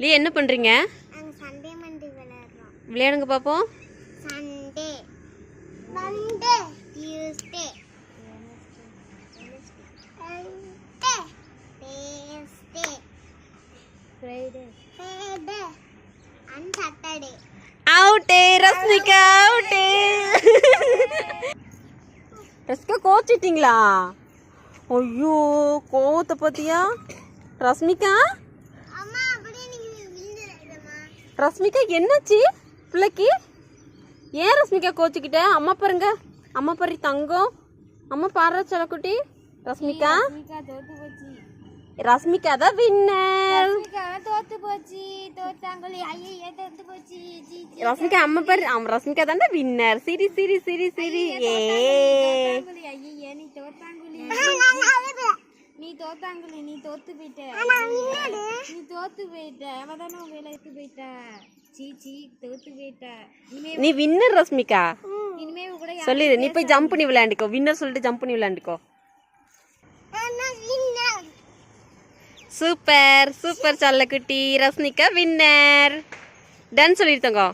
லீ என்ன பண்ணுறீங்க விளையாடுங்க பார்ப்போம் Sunday. Monday. Tuesday Friday Friday and Saturday அவுட்டே Rashmika அவுட்டே ரஸ்மிகா கோச்சிட்டீங்களா ஐயோ கோவத்தை பார்த்தியா? ரஸ்மிகா? ரஸ்மிகா என்னாச்சு? பிள்ளைக்கு? ஏன் ரஸ்மிகா கோச்சிக்கிட்ட? அம்மா பாருங்க. அம்மா பாரு தங்கம். அம்மா பாரு செல்லக்குட்டி போச்சு ரஸ்மிகா தான் வின்னர் தோத்து போச்சு. தோத்தாங்களே ஐயே தோத்து போச்சு. ஜி ரஸ்மிகா அம்மா பாரு. ஆமா ரஸ்மிகா தானே வின்னர் சிரி சிரி சிரி சிரி. ஏ ஐயே நீ நீ தோத்தாங்குழி நீ தோத்து போயிட்ட. நீ தோத்து போயிட்ட. அவ தானே உங்க எடுத்து போயிட்ட. சீ சீ தோத்து போயிட்ட. நீ வின்னர் ரஸ்மிகா இனிமே கூட சொல்லிடு நீ போய் ஜம்ப் பண்ணி விளையாண்டுக்கோ. வின்னர் சொல்லிட்டு ஜம்ப் பண்ணி விளையாண்டுக்கோ. சூப்பர் சூப்பர் சல்லக்குட்டி. ரஸ்மிகா வின்னர் டன் சொல்லிருத்தங்கோ.